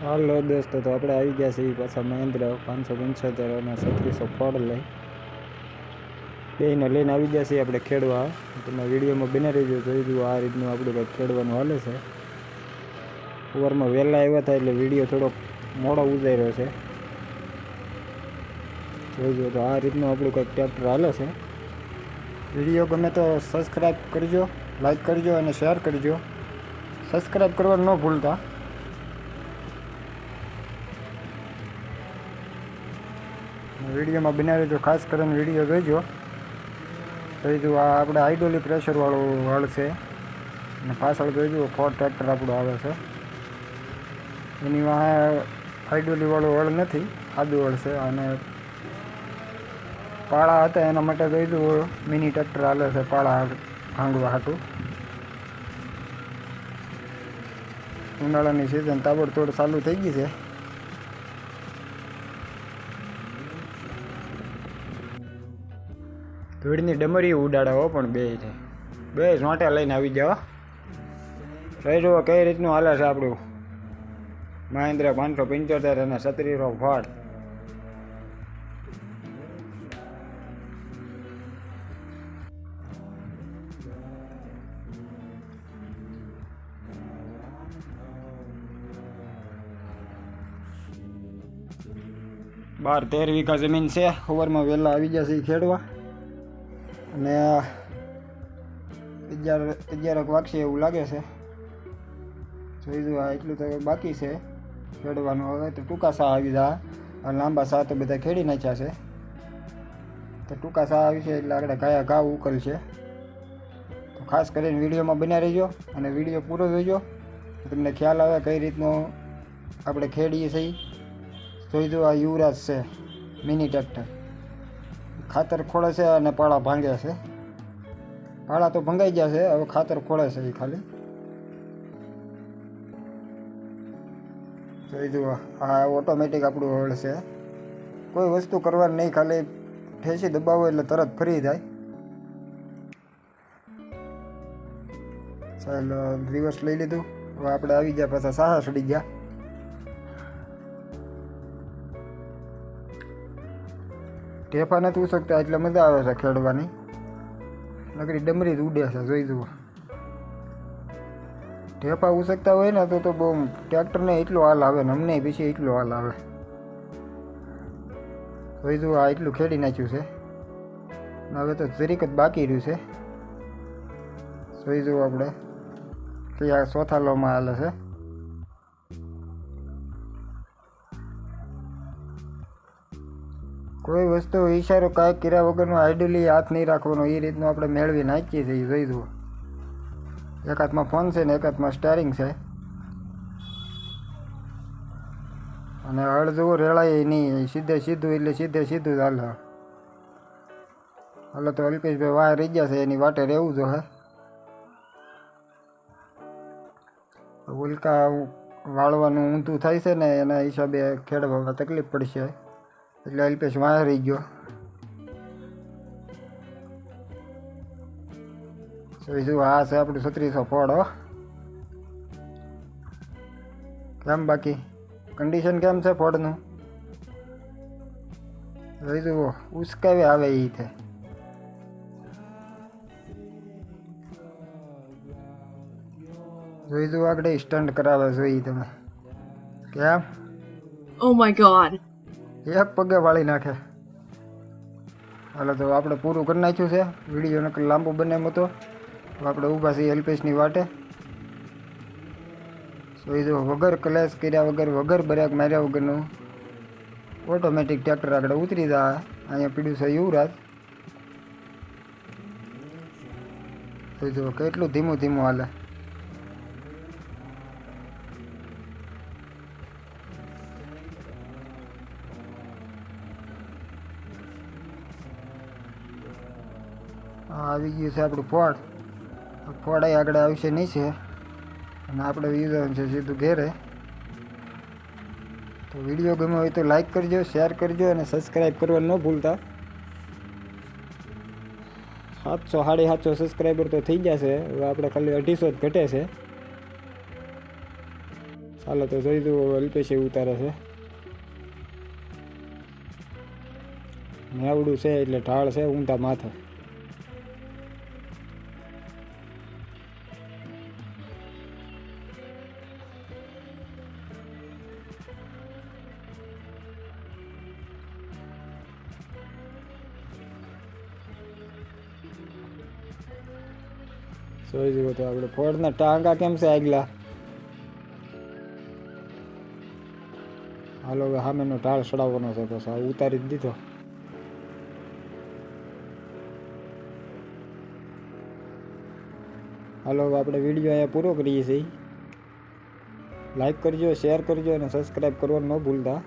હાલો દોસ્તો, તો આપણે આવી ગયા છીએ પાછા મહેન્દ્ર પાંચસો પંચોતેર અને છત્રીસો ફળ લઈ. બેને લઈને આવી ગયા છીએ આપણે ખેડવા. તમે વિડીયોમાં બને રહીજો, જોઈ જુઓ આ રીતનું આપણું કંઈક ખેડવાનું હાલે છે. સવારમાં વહેલા આવ્યા હતા એટલે વીડિયો થોડોક મોડો ઉતાર્યો છે. જોઈ જુઓ તો આ રીતનું આપણું કંઈક ટ્રેક્ટર હાલે છે. વીડિયો ગમે તો સબસ્ક્રાઈબ કરજો લાઈક કરજો અને શેર કરજો. સબસ્ક્રાઈબ કરવાનું ન ભૂલતા. વિડીયોમાં બનાવી જો ખાસ કરીને વીડિયો જોઈજો તો આ આપણે આઈડોલી પ્રેશરવાળું હળ છે. અને પાછળ જોઈજો ફોર ટ્રેક્ટર આપણું આવે છે. એની વાંહે આઈડોલીવાળું હળ નથી, આદુ હળ છે. અને પાળા હતા, એના માટે જોઈજો મિની ટ્રેક્ટર હાલે છે, પાળા ભાંગવા હાટું. ઉનાળાની સિઝન તાબડતોડ ચાલુ થઈ ગઈ છે. ધૂળની ડમરી ઉડાડાવો પણ બે છે. બે સોંટે લઈને આવી જાઓ. રહી જુઓ કઈ રીતનું હાલે છે આપણું. મહેન્દ્ર પાંચસો પંચોતેર અને સત્રીસો ફાટ બાર તેર વીઘા જમીન છે. ઓવરમાં વહેલા આવી છે ખેડવા. અને અગિયાર અગિયારક વાગશે એવું લાગે છે. જોઈ દો આ એટલું તો બાકી છે. ખેડવાનું હવે તો ટૂંકા સા આવી અને લાંબા સા તો બધા ખેડી નાખ્યા છે. તો ટૂંકા સા આવી છે એટલે આપણે કયા ઘા ઉકલ છે. તો ખાસ કરીને વિડીયોમાં બન્યા રહેજો અને વીડિયો પૂરો જોઈજો તો તમને ખ્યાલ આવે કઈ રીતનો આપણે ખેડીએ છીએ. જોઈજો આ યુવરાજ છે, મિની ટ્રેક્ટર. ખાતર ખોળે છે અને પાળા ભાંગે છે. પાળા તો ભંગાઈ ગયા છે, હવે ખાતર ખોળે છે એ ખાલી. જોઈ જુઓ, આ ઓટોમેટિક આપણું હળ છે. કોઈ વસ્તુ કરવાની નહીં, ખાલી ઠેસી દબાવો એટલે તરત ફરી જાય. ચાલો રિવર્સ લઈ લીધું. હવે આપણે આવી ગયા, પાછા સાહા સડી ગયા. ટેફા નથી ઉસકતા, એટલે મજા આવે છે ખેડવાની. નકરી ડમરી ઉડે છે, જોઈ જુઓ. ટેફા ઉસકતા હોય ને તો તો બહુ ટ્રેક્ટરને એટલો હાલ આવે ને અમને પછી એટલો હાલ આવે. જોઈ જુઓ, આ એટલું ખેડી નાખ્યું છે. હવે તો જરીક જ બાકી રહ્યું છે. જોઈ જુઓ આપણે, કે આ ચોથા લોમાં હાલે છે. કોઈ વસ્તુ ઈશારો કાંઈ કર્યા વગરનો આઈડલી હાથ નહીં રાખવાનો એ રીતનું આપણે મેળવી નાખીએ છીએ જોઈ જુઓ. એક હાથમાં ફોન છે ને એક હાથમાં સ્ટેરિંગ છે. અને હળ જુઓ, રેળાય નહીં સીધે સીધું, એટલે સીધે સીધું જ હાલે. હાલો તો અલ્પેશભાઈ વાહ રહી ગયા છે, એની વાટે રહેવું જો હે. ઉલ્કા વાળવાનું ઊંધું થાય છે ને, એના હિસાબે ખેડવામાં તકલીફ પડશે. એટલે અલ્પેશ વાહ રહી ગયો. જોઈશું હા છે આપણું છત્રીસો ફળ, હો. કેમ બાકી? કન્ડિશન કેમ છે ફળનું? જોઈશું ઉસકાવે આવે એ છે જોઈશું આગળ સ્ટન્ટ કરાવે જોઈ તમે. કેમ? Oh my god. એક પગે વાળી નાખે. હાલો તો આપણે પૂરું કરી નાખ્યું છે. વીડિયો નકર લાંબો બને તો તો આપણે ઊભા છીએ એલપીએસની વાટે. જોઈ જો વગર ક્લેશ કર્યા વગર વગર બ્રેક માર્યા વગરનું ઓટોમેટિક ટ્રેક્ટર આગળ ઉતરી જાય. અહીંયા પીડ્યું છે યુવરાજ. જોઈ જો કેટલું ધીમું ધીમું હાલે. આવી ગયું છે આપણું ફોડ ફોડ આગળ આવશે નહીં છે અને આપણે યુઝર છે સીધું ઘેરે. તો વીડિયો ગમ્યો હોય તો લાઈક કરજો શેર કરજો અને સબસ્ક્રાઈબ કરવા ન ભૂલતા. સાતસો, સાડી સાતસો સબસ્ક્રાઈબર તો થઈ જશે હવે આપણે ખાલી અઢીસો જ ઘટે છે. ચાલો તો જોઈ દઉં અલ્પેશ ઉતારે છે. મેવડું છે એટલે ઢાળ છે ઊંધા માથે. જોઈ જુઓ તો આપણે ફોડના ટાંકા કેમ છે આગલા? હાલો, હવે સામેનો ઢાળ ચડાવવાનો છે બસ આ ઉતારી જ દીધો. હાલો આપણે વીડિયો અહીંયા પૂરો કરીએ છીએ. લાઈક કરજો શેર કરજો અને સબસ્ક્રાઈબ કરવાનું ન ભૂલતા.